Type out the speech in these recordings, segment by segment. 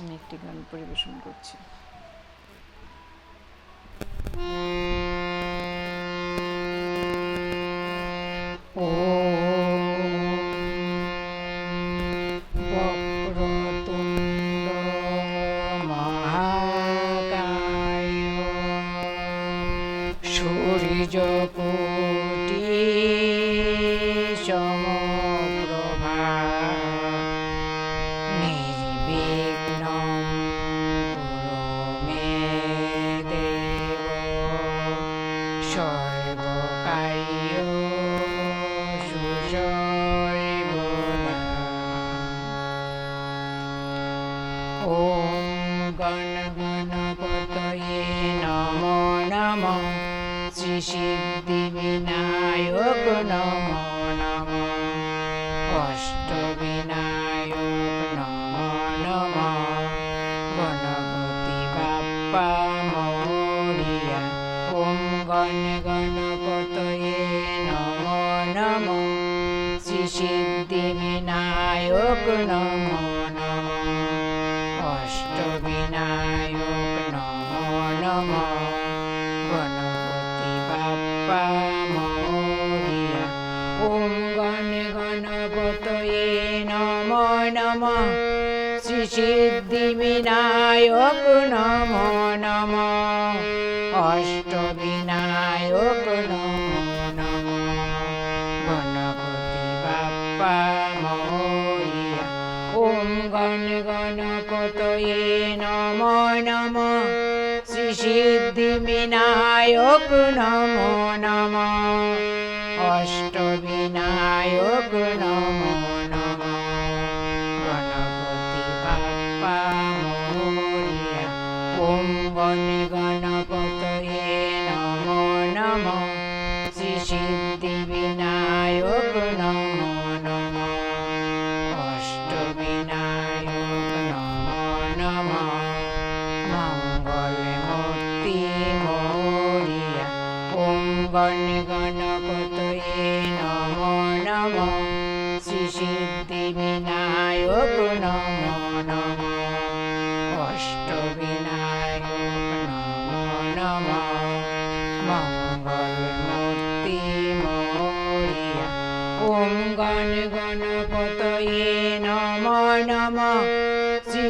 আমি একটি গান পরিবেশন করছি। ও বক্রতুণ্ড মহাকায় सिद्धिविनायक नमो नमः कष्टविनायक गणगणपतये नमो नमः শ্রীসিদ্ধিবিনায়ক নম নম অষ্টবিনায়ক নম নম গণপতি বাপ্পা মৌরিয়া ওম গণ গণপতয়ে নম নম শ্রীসিদ্ধিবিনায়ক নম নম গণ গণপতয়ে নম নম শ্রী সিদ্ধি বিনায়ক নম নম অষ্টবিনায়ক নম নম গণপতি বাপ্পা মৌরিয়া ওম গণ গণ গণপতয়ে নম নম। শ্রী সিদ্ধি বিনায়ক নম নম। অষ্টবিনায়ক নম নম। মঙ্গল মূর্তি মৌরিয়া। ওম গণ গণপতয়ে নম নম। শ্রী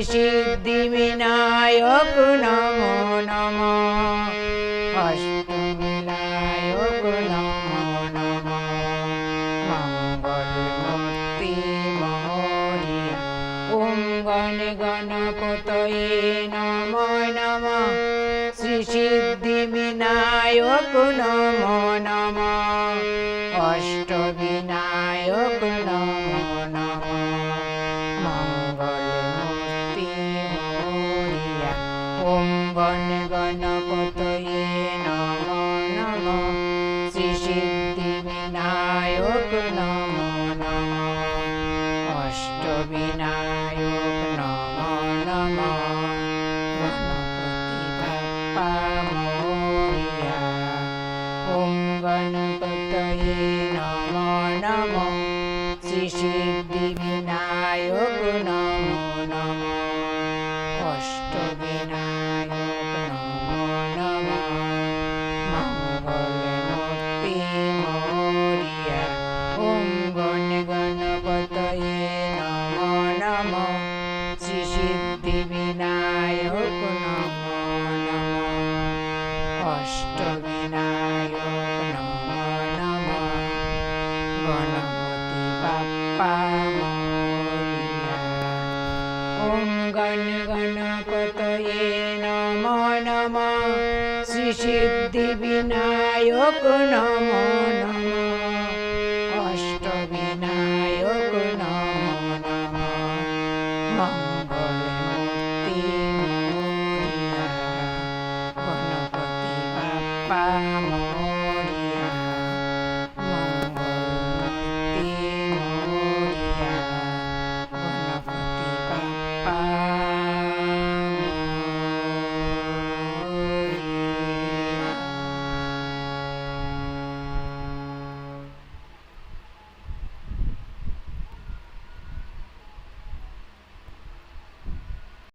বিনায়ক নম নম। অষ্টবিনায়ক ওম গণ গণপতয়ে নম নম শ্রী সিদ্ধি বিনায়ক নম নম অষ্টবিনায়ক নম নম মঙ্গল মূর্তি মৌরিয়া ওম গণ নম নম শ্রী সিদ্ধি বিনায়ক নম নম অষ্টবিনায়ক নম নম মঙ্গল মূর্তি মৌরিয়া ওম গণ গণপতয়ে নম নম শ্রী সিদ্ধি বিনায়ক নম নম অষ্টবিনায়ক নম নম গণপতি বাপ্পা মৌরিয়া ওম গণ গণপতয়ে নম নম শ্রী সিদ্ধি বিনায়ক নম নম অষ্টবিনায়ক